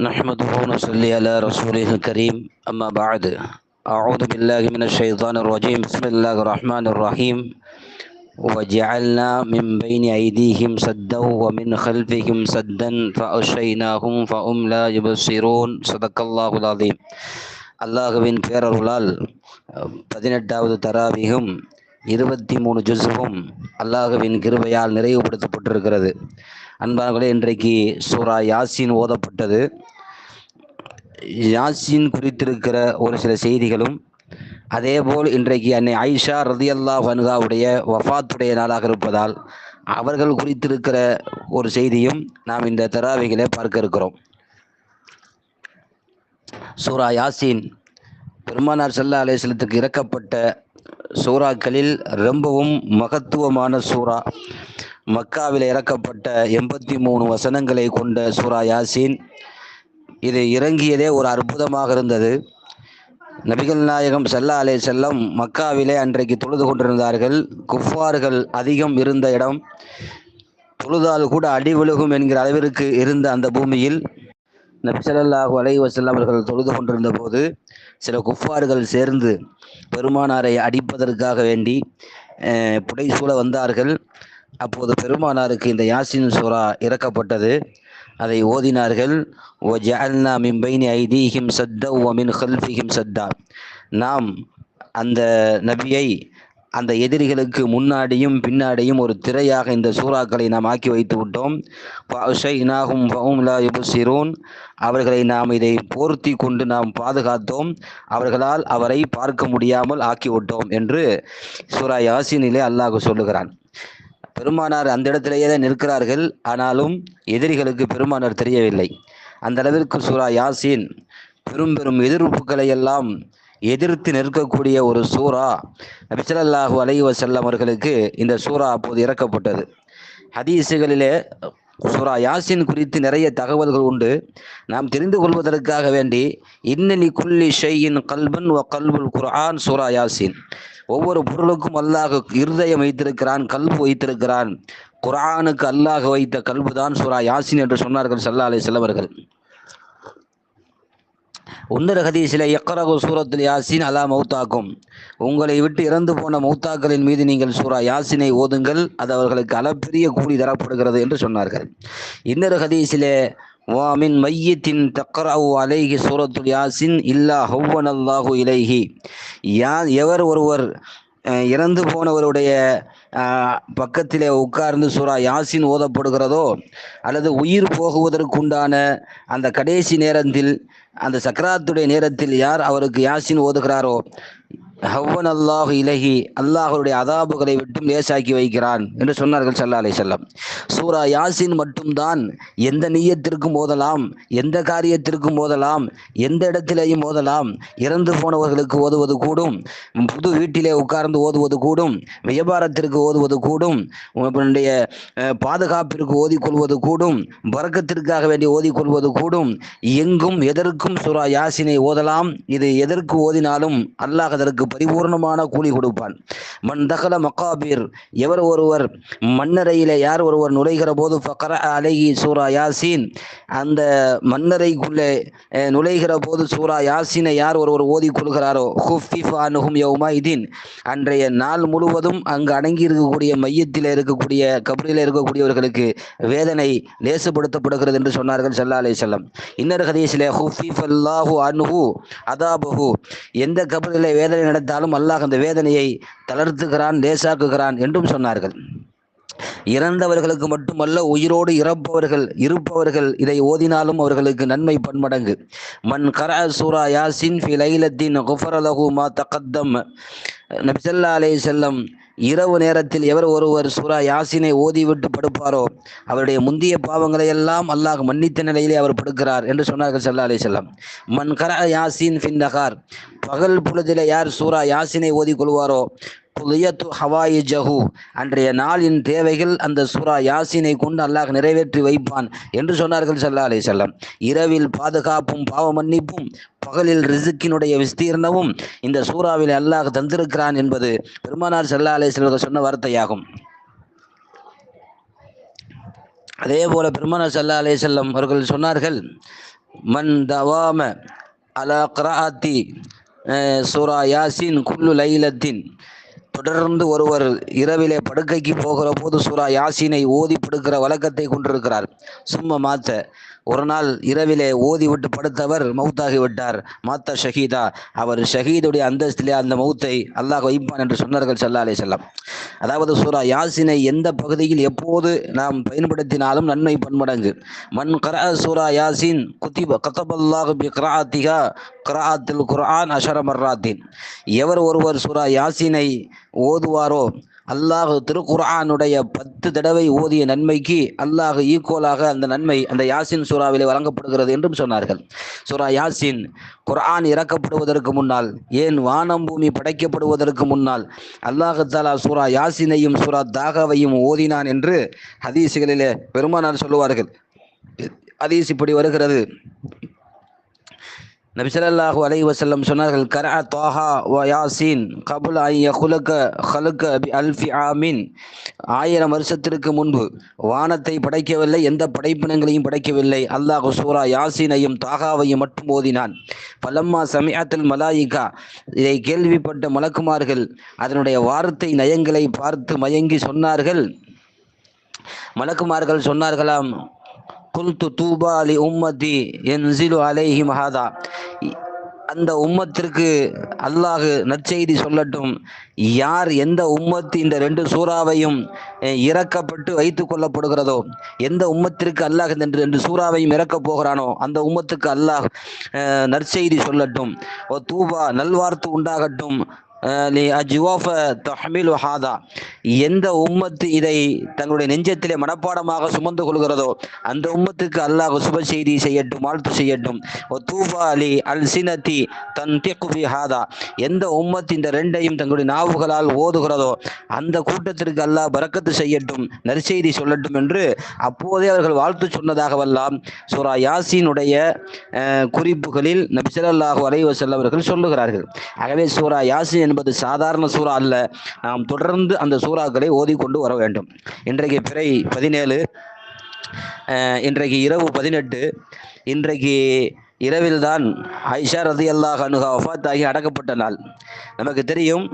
نحمده ونصلي على رسوله الكريم أما بعد أعوذ بالله من الشيطان الرجيم بسم الله الرحمن الرحيم وجعلنا من بين أيديهم سدا ومن خلفهم سدا فأغشيناهم فهم لا يبصرون صدق الله العظيم அல்லாஹுவின் பேரருளால் பதினெட்டாவது தராவிகும் இருபத்தி மூணு ஜுசுவும் அல்லாஹுவின் கிருபையால் நிறைவுபடுத்தப்பட்டிருக்கிறது அன்பார்களே இன்றைக்கு சூரா யாசின் ஓதப்பட்டது யாசின் குறித்திருக்கிற ஒரு சில செய்திகளும் அதேபோல் இன்றைக்கு அன்னை ஐஷா ரதியல்லா வன்காவுடைய வஃபாத்துடைய நாளாக இருப்பதால் அவர்கள் குறித்திருக்கிற ஒரு செய்தியும் நாம் இந்த தராவிகளை பார்க்க இருக்கிறோம். சூரா யாசின் பெருமானார் சல்லா அலேஸ்லத்துக்கு இறக்கப்பட்ட சூறாக்களில் ரொம்பவும் மகத்துவமான சூறா. மக்காவில் இறக்கப்பட்ட எண்பத்தி மூணு வசனங்களை கொண்ட சூரா யாசின் இது இறங்கியதே ஒரு அற்புதமாக இருந்தது. நபிகள் நாயகம் செல்லா அலே செல்லம் மக்காவிலே அன்றைக்கு தொழுது கொண்டிருந்தார்கள். குஃபார்கள் அதிகம் இருந்த இடம். தொழுதால் கூட அடி விழுகும் என்கிற அளவிற்கு இருந்த அந்த பூமியில் நபிசல்லாஹு அலை வசல்லம் அவர்கள் தொழுது கொண்டிருந்த போது சில குஃபார்கள் சேர்ந்து பெருமானாரை அடிப்பதற்காக வேண்டி புடைசூழ வந்தார்கள். அப்போது பெருமானாருக்கு இந்த யாசின் சூரா இறக்கப்பட்டது. அதை ஓதினார்கள். ஓ ஜஅல்னா மின் பைனி ஐதீஹிம் சத்தா ஓ மின் ஹல்ஃபிஹிம் சத்தா. நாம் அந்த நபியை அந்த எதிரிகளுக்கு முன்னாடியும் பின்னாடியும் ஒரு திரையாக இந்த சூறாக்களை நாம் ஆக்கி வைத்து விட்டோம். யுபசிரோன் அவர்களை நாம் இதை போர்த்தி கொண்டு நாம் பாதுகாத்தோம். அவர்களால் அவரை பார்க்க முடியாமல் ஆக்கிவிட்டோம் என்று சூரா யாசினிலே அல்லாஹ் சொல்லுகிறான். பெருமானார் அந்த இடத்திலேயே தான் நிற்கிறார்கள். ஆனாலும் எதிரிகளுக்கு பெருமானார் தெரியவில்லை. அந்த அளவிற்கு சூரா யாசின் பெரும் பெரும் எதிர்ப்புகளை எல்லாம் எதிர்த்து நிற்கக்கூடிய ஒரு சூறா நபிசல்லாஹு அலை வசல்லம் அவர்களுக்கு இந்த சூறா அப்போது இறக்கப்பட்டது. ஹதீசுகளிலே சுரா யாசின் குறித்து நிறைய தகவல்கள் உண்டு. நாம் தெரிந்து கொள்வதற்காக வேண்டி இன்னலி குல்லி ஷையின் கல்பன் வ கல்புல் குர்ஆன் சூரா யாசின். ஒவ்வொரு பொருளுக்கும் அல்லாஹ் இருதயம் வைத்திருக்கிறான் கல்பு வைத்திருக்கிறான். குரானுக்கு அல்லாஹ் வைத்த கல்பு தான் யாசின் என்று சொன்னார்கள் சல்லா அலி செல்லவர்கள் உன்னர ஹதீஸில் எக்கரகு சூரத்தில் யாசின் அலா மௌத்தாக்கும். உங்களை விட்டு இறந்து போன மௌத்தாக்களின் மீது நீங்கள் சூரா யாசினை ஓதுங்கள் அது அவர்களுக்கு அளப்பெரிய கூலி தரப்படுகிறது என்று சொன்னார்கள். இன்னொரு ஹதீஸிலே வாமின் மையத்தின் தக்கராவு அலைஹி சூரத்துல் யாசின் இல்லா ஹவ்வன் அல்லாஹு இலைஹி. யா எவர் ஒருவர் இறந்து போனவருடைய பக்கத்திலே உட்கார்ந்து சூறா யாசின் ஓதப்படுகிறதோ அல்லது உயிர் போகுவதற்குண்டான அந்த கடைசி நேரத்தில் அந்த சக்கராத்துடைய நேரத்தில் யார் அவருக்கு யாசின் ஓதுகிறாரோ? ஹவ்வன் அல்லாஹு இலகி அல்லாஹருடைய அதாபுகளை விட்டும் லேசாக்கி வைக்கிறான் என்று சொன்னார்கள் சல்லா அலை செல்லம் சூரா யாசின் மட்டும்தான் எந்த நீயத்திற்கும் ஓதலாம் எந்த காரியத்திற்கும் ஓதலாம் எந்த இடத்திலேயும் ஓதலாம். இறந்து போனவர்களுக்கு ஓதுவது கூடும் புது வீட்டிலே உட்கார்ந்து ஓதுவது கூடும் வியாபாரத்திற்கு ஓதுவது கூடும். உன்னுடைய பாதுகாப்பிற்கு ஓதிக்கொள்வது கூடும். வரக்கத்திற்காக வேண்டி ஓதிக்கொள்வது கூடும். எங்கும் எதற்கும் சூரா யாசினை ஓதலாம். இது எதற்கு ஓதினாலும் அல்லாஹ் அதற்கு பரிபூர்ணமான கூலி கொடுப்பான். மண் தகல மக்காபீர் எவர் ஒருவர் மன்னரையில யார் ஒருவர் நுழைகிற போது ஃபக்கர அலகி சூரா யாசின். அந்த மன்னரைக்குள்ளே நுழைகிற போது சூரா யாசினை யார் ஒருவர் ஓதி கொள்கிறாரோ ஹுஃபிஃப் அனுகும் இதின் அன்றைய நாள் முழுவதும் அங்கு அடங்கி இருக்கக்கூடிய மையத்தில் இருக்கக்கூடிய கபடியில் இருக்கக்கூடியவர்களுக்கு வேதனை லேசுபடுத்தப்படுகிறது என்று சொன்னார்கள் சல்லா அலி செல்லம் இன்னொரு ஹதீஸிலே ஹுஃபிஃபல்லாஹு அனுஹு அதாபஹு. எந்த கபரிலே வேதனை நடத்தாலும் அல்லாஹ் அந்த வேதனையை தளர்த்துகிறான் லேசாக்குகிறான் என்றும் சொன்னார்கள். இறந்தவர்களுக்கு மட்டுமல்ல உயிரோடு இறப்பவர்கள் இருப்பவர்கள் இதை ஓதினாலும் அவர்களுக்கு நன்மை பன்மடங்கு. மன் கர சூரா யாசின் ஃபி லைலத்தின் குஃபரலகு மா தகத்தம். நபிசல்லா அலே செல்லம் இரவு நேரத்தில் எவர் ஒருவர் சூரா யாசினை ஓதிவிட்டு படுப்பாரோ அவருடைய முந்திய பாவங்களை எல்லாம் அல்லாஹ் மன்னித்த நிலையிலே அவர் படுக்கிறார் என்று சொன்னார்கள் சல்லா அலி செல்லம் மன் கர யாசின் ஃபின் நகார் பகல் பொழுதிலே யார் சூரா யாசினை ஓதி கொள்வாரோ புலியத்து ஹவாயி ஜஹு அன்றைய நாளின் தேவைகள் அந்த சூரா யாசினை கொண்டு அல்லாஹ் நிறைவேற்றி வைப்பான் என்று சொன்னார்கள் சல்லா அலி செல்லம் இரவில் பாதுகாப்பும் பாவ மன்னிப்பும் பகலில் ரிசுக்கினுடைய விஸ்தீர்ணமும் இந்த சூறாவில் அல்லாஹ் தந்திருக்கிறான் என்பது பெருமானார் சல்லா அலி செல்வர்கள் சொன்ன வார்த்தையாகும். அதே போல பெருமானார் சல்லா அலே செல்லம் அவர்கள் சொன்னார்கள் மன் தவாம அலா கிராத்தி சூரா யாசின் குல்லு லைலத்தின் தொடர்ந்து ஒருவர் இரவிலே படுக்கைக்கு போகிற போது சூரா யாசினை ஓதி படுக்கிற வழக்கத்தை கொண்டிருக்கிறார். சும்மா மாத்த. ஒரு நாள் இரவிலே ஓதி விட்டு படுத்தவர் மௌத்தாகி விட்டார் ஷஹீதா. அவர் ஷஹீதுடைய அந்தஸ்திலே அந்த மௌத்தை அல்லாஹ் வைப்பான் என்று சொன்னார்கள் சல்லா அலே செல்லம் அதாவது சூரா யாசினை எந்த பகுதியில் எப்போது நாம் பயன்படுத்தினாலும் நன்மை பன்மடங்கு. மண் கரா சூரா யாசின் குத்திப கத்தபல்லாஹு பி கிராத்திகா கிராத்தில் குரான் அஷரமர்ராத்தின் எவர் ஒருவர் சூரா யாசினை ஓதுவாரோ அல்லாஹ் திருக்குர்ஆனுடைய பத்து தடவை ஓதிய நன்மைக்கு அல்லாஹ் ஈக்குவலாக அந்த நன்மை அந்த யாசின் சூறாவிலே வழங்கப்படுகிறது என்றும் சொன்னார்கள். சூரா யாசின் குர்ஆன் இறக்கப்படுவதற்கு முன்னால் ஏன் வானம் பூமி படைக்கப்படுவதற்கு முன்னால் அல்லாஹு தாலா சூரா யாசினையும் சூரா தாகாவையும் ஓதினான் என்று ஹதீஸுகளிலே பெருமானார் சொல்லுவார்கள். ஹதீஸ் இப்படி வருகிறது. நபிசல்லாஹு அலை வசல்லம் சொன்னார்கள் கரா தோஹா வ யாசீன் கபுல் ஐய குலக்க ஹலுக்க பி அல்ஃபி ஆயிரம் வருஷத்திற்கு முன்பு வானத்தை படைக்கவில்லை எந்த படைப்பினங்களையும் படைக்கவில்லை. அல்லாஹ் சூரா யாசீனையும் தாகாவையும் மட்டும் ஓதினான். பலம்மா சமியாத்தில் மலாயிகா இதை கேள்விப்பட்ட மலக்குமார்கள் அதனுடைய வார்த்தை நயங்களை பார்த்து மயங்கி சொன்னார்கள். மலக்குமார்கள் சொன்னார்களாம் குல்து தூபா அலி உம்மதி என்சிலு அலைஹி மஹாதா அந்த உம்மத்திற்கு அல்லாஹ் நற்செய்தி சொல்லட்டும். யார் எந்த உம்மத்து இந்த ரெண்டு சூறாவையும் இறக்கப்பட்டு வைத்து கொள்ளப்படுகிறதோ எந்த உம்மத்திற்கு அல்லாஹ் இந்த ரெண்டு சூறாவையும் இறக்கப் போகிறானோ அந்த உம்மத்துக்கு அல்லாஹ் நற்செய்தி சொல்லட்டும். ஓ தூபா நல்வார்த்து உண்டாகட்டும். எந்த உம்மத்து இதை தங்களுடைய நெஞ்சத்திலே மனப்பாடமாக சுமந்து கொள்கிறதோ அந்த உம்மத்துக்கு அல்லாஹ் சுப செய்தி செய்யட்டும் வாழ்த்து செய்யட்டும். ஒ அலி அல் சினத்தி தன் திகுபி ஹாதா. எந்த உம்மத்து இந்த ரெண்டையும் தங்களுடைய நாவுகளால் ஓதுகிறதோ அந்த கூட்டத்திற்கு அல்லாஹ் பறக்கத்து செய்யட்டும் நற்செய்தி சொல்லட்டும் என்று அப்போதே அவர்கள் வாழ்த்து சொன்னதாகவெல்லாம் சூரா யாசினுடைய குறிப்புகளில் நபிசல்லாஹு அலைஹி வஸல்லம் அவர்கள் சொல்லுகிறார்கள். ஆகவே சூரா யாசின் என்பது சாதாரண சூறா அல்ல. நாம் தொடர்ந்து அந்த சூறாக்களை ஓதிக்கொண்டு வர வேண்டும். இன்றைக்கு பிறை பதினேழு இன்றைக்கு இரவு பதினெட்டு இன்றைக்கு இரவில்தான் ஐஷா ரதி அல்லாஹ் அனுகா வஃபாத் ஆகி அடக்கப்பட்ட நாள். நமக்கு தெரியும்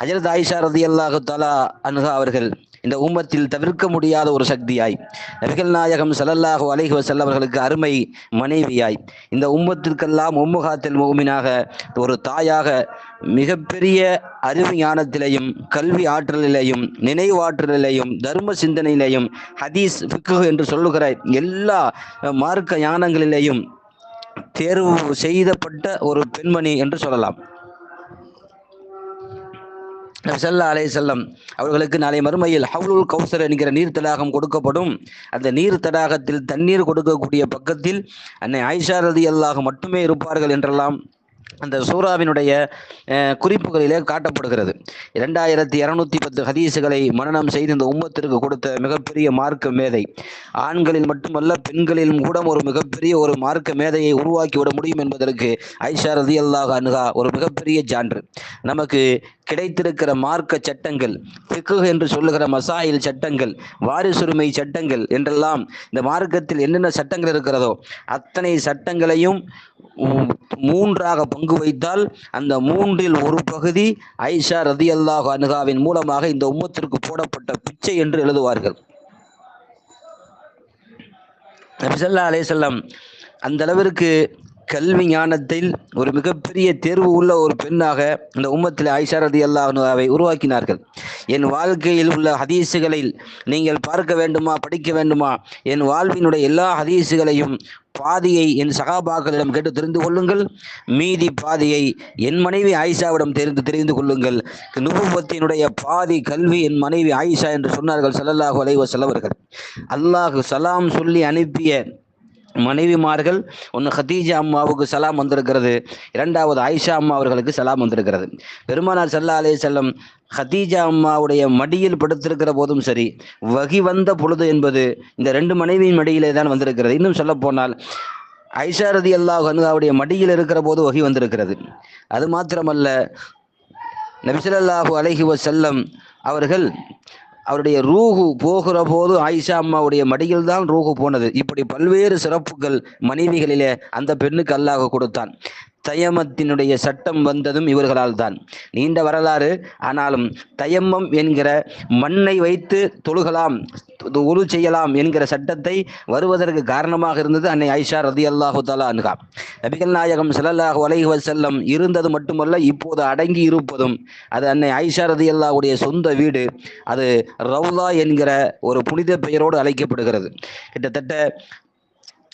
ஹஜரத் ஆயிஷா ரதி அல்லாஹு தலா அனுகா அவர்கள் இந்த உம்மத்தில் தவிர்க்க முடியாத ஒரு சக்தியாய். நபிகள் நாயகம் சல்லல்லாஹு அலைஹி வஸல்லம் அவர்களுக்கு அருமை மனைவியாய். இந்த உம்மத்திற்கெல்லாம் உம்முகாத்தில் மூமினாக ஒரு தாயாக மிகப்பெரிய அறிவு ஞானத்திலையும் கல்வி ஆற்றலிலையும் நினைவாற்றலிலையும் தர்ம சிந்தனையிலையும் ஹதீஸ் ஃபிக்கு என்று சொல்லுகிற எல்லா மார்க்க ஞானங்களிலேயும் தேர்வு செய்தப்பட்ட ஒரு பெண்மணி என்று சொல்லலாம். சல்லா அலே செல்லம் அவர்களுக்கு நாளை மறுமையில் ஹவுலுல் கௌசர் என்கிற நீர் தடாகம் கொடுக்கப்படும். அந்த நீர் தடாகத்தில் தண்ணீர் கொடுக்கக்கூடிய பக்கத்தில் அன்னை ஆயிஷா ரதி அல்லாஹ் மட்டுமே இருப்பார்கள் என்றெல்லாம் அந்த சூறாவினுடைய குறிப்புகளிலே காட்டப்படுகிறது. இரண்டாயிரத்தி இரநூத்தி பத்து ஹதீஸுகளை மனநம் செய்து இந்த உம்மத்திற்கு கொடுத்த மிகப்பெரிய மார்க்க மேதை. ஆண்களில் மட்டுமல்ல பெண்களிலும் கூட ஒரு மிகப்பெரிய ஒரு மார்க்க மேதையை உருவாக்கி விட முடியும் என்பதற்கு ஐஷா ரதி அல்லாஹ் அனுகா ஒரு மிகப்பெரிய சான்று நமக்கு கிடைத்திருக்கிற மார்க்க சட்டங்கள் திக்கு என்று சொல்லுகிற மசாயில் சட்டங்கள் வாரிசுரிமை சட்டங்கள் என்றெல்லாம் இந்த மார்க்கத்தில் என்னென்ன சட்டங்கள் இருக்கிறதோ அத்தனை சட்டங்களையும் மூன்றாக பங்கு வைத்தால் அந்த மூன்றில் ஒரு பகுதி ஐஷா ரதி அல்லாஹ் அனுகாவின் மூலமாக இந்த உம்மத்திற்கு போடப்பட்ட பிச்சை என்று எழுதுவார்கள். நபிசல்லா அலேசல்லாம் அந்த அளவிற்கு கல்வி ஞானத்தில் ஒரு மிகப்பெரிய தேர்வு உள்ள ஒரு பெண்ணாக இந்த உம்மத்தில் ஆயிஷா ரதி அல்லாஹாவை உருவாக்கினார்கள். என் வாழ்க்கையில் உள்ள ஹதீஸுகளில் நீங்கள் பார்க்க வேண்டுமா படிக்க வேண்டுமா? என் வாழ்வினுடைய எல்லா ஹதீஸுகளையும் பாதியை என் சகாபாக்களிடம் கேட்டு தெரிந்து கொள்ளுங்கள். மீதி பாதியை என் மனைவி ஆயிஷாவிடம் தெரிந்து தெரிந்து கொள்ளுங்கள். நுபுவத்தினுடைய பாதி கல்வி என் மனைவி ஆயிஷா என்று சொன்னார்கள் சல்லல்லாஹு அலைஹி வஸல்லம் அவர்கள். அல்லாஹ் சலாம் சொல்லி அனுப்பிய மனைவிமார்கள் ஒன்று ஹதீஜா அம்மாவுக்கு சலாம் வந்திருக்கிறது. இரண்டாவது ஆயிஷா அம்மா அவர்களுக்கு சலாம் வந்திருக்கிறது. பெருமானார் சல்லா அலே செல்லம் ஹதீஜா அம்மாவுடைய மடியில் படுத்திருக்கிற போதும் சரி வகி வந்த பொழுது என்பது இந்த ரெண்டு மனைவியின் மடியிலே தான் வந்திருக்கிறது. இன்னும் சொல்ல போனால் ஐஷா ரதி அல்லாஹ் அனுகாவுடைய மடியில் இருக்கிற போது வகி வந்திருக்கிறது. அது மாத்திரமல்ல நபிசல்லாஹு அலஹி வசல்லம் அவர்கள் அவருடைய ரூஹு போகிற போது ஆயிஷா அம்மாவுடைய மடியில் தான் ரூஹு போனது. இப்படி பல்வேறு சிறப்புகள் மனைவிகளிலே அந்த பெண்ணுக்கு அல்லாஹ் கொடுத்தான். தயமத்தினுடைய சட்டம் வந்ததும் இவர்களால் தான் நீண்ட வரலாறு ஆனாலும் தயம்மம் என்கிற மண்ணை வைத்து தொழுகலாம் உரு செய்யலாம் என்கிற சட்டத்தை வருவதற்கு காரணமாக இருந்தது அன்னை ஐஷா ரதி அல்லாஹு தாலா அனுகா நபிகள் நாயகம் ஸல்லல்லாஹு அலைஹி வசல்லம் இருந்தது மட்டுமல்ல இப்போது அடங்கி இருப்பதும் அது அன்னை ஐஷா ரதி அல்லாஹுடைய சொந்த வீடு அது ரவுலா என்கிற ஒரு புனித பெயரோடு அழைக்கப்படுகிறது. கிட்டத்தட்ட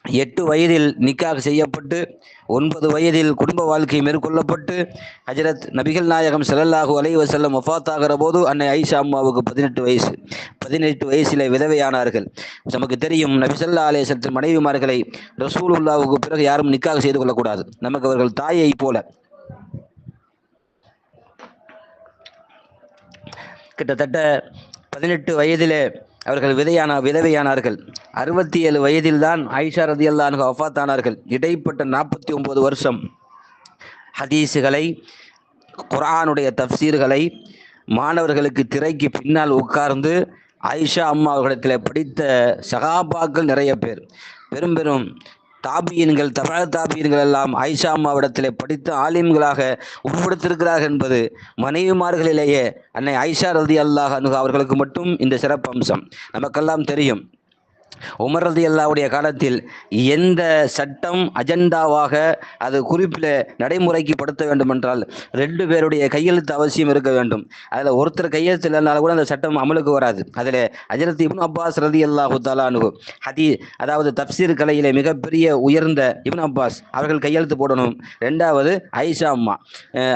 எட்டு வயதில் நிக்காக செய்யப்பட்டு ஒன்பது வயதில் குடும்ப வாழ்க்கை மேற்கொள்ளப்பட்டு ஹஜரத் நபிகள் நாயகம் செலல்லாகு அலைஹி வஸல்லம் வஃபாத்தாகிற போது அன்னை ஐஷா அம்மாவுக்கு பதினெட்டு வயசு. பதினெட்டு வயசில் விதவையானார்கள். நமக்கு தெரியும் நபிசல்லா அலேசத்தின் அலைஹி வஸல்லம் மனைவிமார்களை ரசூலுல்லாவுக்கு பிறகு யாரும் நிக்காக செய்து கொள்ளக்கூடாது. நமக்கு அவர்கள் தாயை போல. கிட்டத்தட்ட பதினெட்டு வயதிலே அவர்கள் விதையான விதவையானார்கள். அறுபத்தி ஏழு வயதில்தான் ஆயிஷா ரதி அல்லாஹ் அஃபாத்தானார்கள் இடைப்பட்ட நாற்பத்தி ஒன்பது வருஷம் ஹதீஸுகளை குரானுடைய தப்சீர்களை மாணவர்களுக்கு திரைக்கு பின்னால் உட்கார்ந்து ஆயிஷா அம்மா அவர்களிடத்தில் படித்த சகாபாக்கள் நிறைய பேர். பெரும் பெரும் தாபியன்கள் தபா தாபியன்கள் எல்லாம் ஆயிஷா அம்மாவிடத்திலே படித்த ஆலிம்களாக உருவெடுத்திருக்கிறார்கள் என்பது மனைவிமார்களிலேயே அன்னை ஆயிஷா ரதி அல்லாஹ் அவர்களுக்கு மட்டும் இந்த சிறப்பு அம்சம் நமக்கெல்லாம் தெரியும். உமர் ரதி அல்லாவுடைய காலத்தில் எந்த சட்டம் அஜெண்டாவாக அது குறிப்பில் நடைமுறைக்கு படுத்த வேண்டும் என்றால் ரெண்டு பேருடைய கையெழுத்து அவசியம் இருக்க வேண்டும். அதில் ஒருத்தர் கையெழுத்து இல்லைனால கூட அந்த சட்டம் அமலுக்கு வராது. அதில் அஜரத் இப்னு அப்பாஸ் ரதி அல்லாஹு தாலானு ஹதி அதாவது தப்சீர் கலையிலே மிகப்பெரிய உயர்ந்த இப்னு அப்பாஸ் அவர்கள் கையெழுத்து போடணும். ரெண்டாவது ஐஷா அம்மா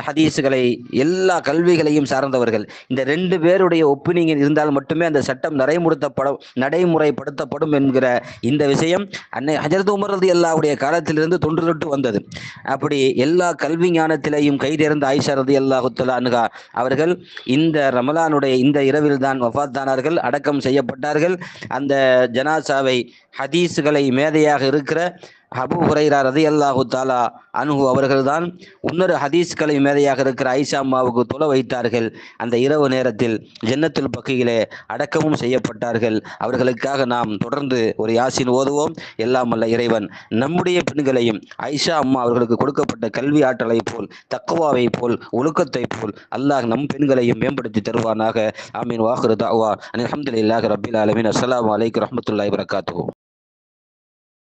ஹதீஸுகளை எல்லா கல்விகளையும் சார்ந்தவர்கள். இந்த ரெண்டு பேருடைய ஒப்பீனியன் இருந்தால் மட்டுமே அந்த சட்டம் நடைமுறைப்படும் நடைமுறைப்படுத்தப்படும் என்கிற இந்த விஷயம் அன்னை ஹஜரத் உமர் ரதி அல்லாவுடைய காலத்திலிருந்து தொன்றுதொட்டு வந்தது. அப்படி எல்லா கல்வி ஞானத்திலையும் கைதேர்ந்த ஆயிஷா ரதி அல்லாஹுத்தலா அனுகா அவர்கள் இந்த ரமலானுடைய இந்த இரவில் தான் வஃபாத்தானார்கள் அடக்கம் செய்யப்பட்டார்கள். அந்த ஜனாசாவை ஹதீஸுகளை மேதையாக இருக்கிற ஹபு ஹுரைரா ரதி அல்லாஹு தாலா அனுகு அவர்கள்தான் இன்னொரு ஹதீஸ்களை மேதையாக இருக்கிற ஐஷா அம்மாவுக்கு தொலை வைத்தார்கள். அந்த இரவு நேரத்தில் ஜன்னத்தில் பக்கையிலே அடக்கமும் செய்யப்பட்டார்கள். அவர்களுக்காக நாம் தொடர்ந்து ஒரு யாசின் ஓதுவோம். எல்லாம் அல்ல இறைவன் நம்முடைய பெண்களையும் ஐஷா அம்மா அவர்களுக்கு கொடுக்கப்பட்ட கல்வி ஆற்றலை போல் தக்குவாவை போல் ஒழுக்கத்தை போல் அல்லாஹ் நம் பெண்களையும் மேம்படுத்தி தருவானாக. ஆமீன். வாஹரு தாவா அலமதுல்லாஹ் ரபில் அலமின் அஸ்லாம் வலைக்கு ரஹமத்துல்லாய் வரகாத்து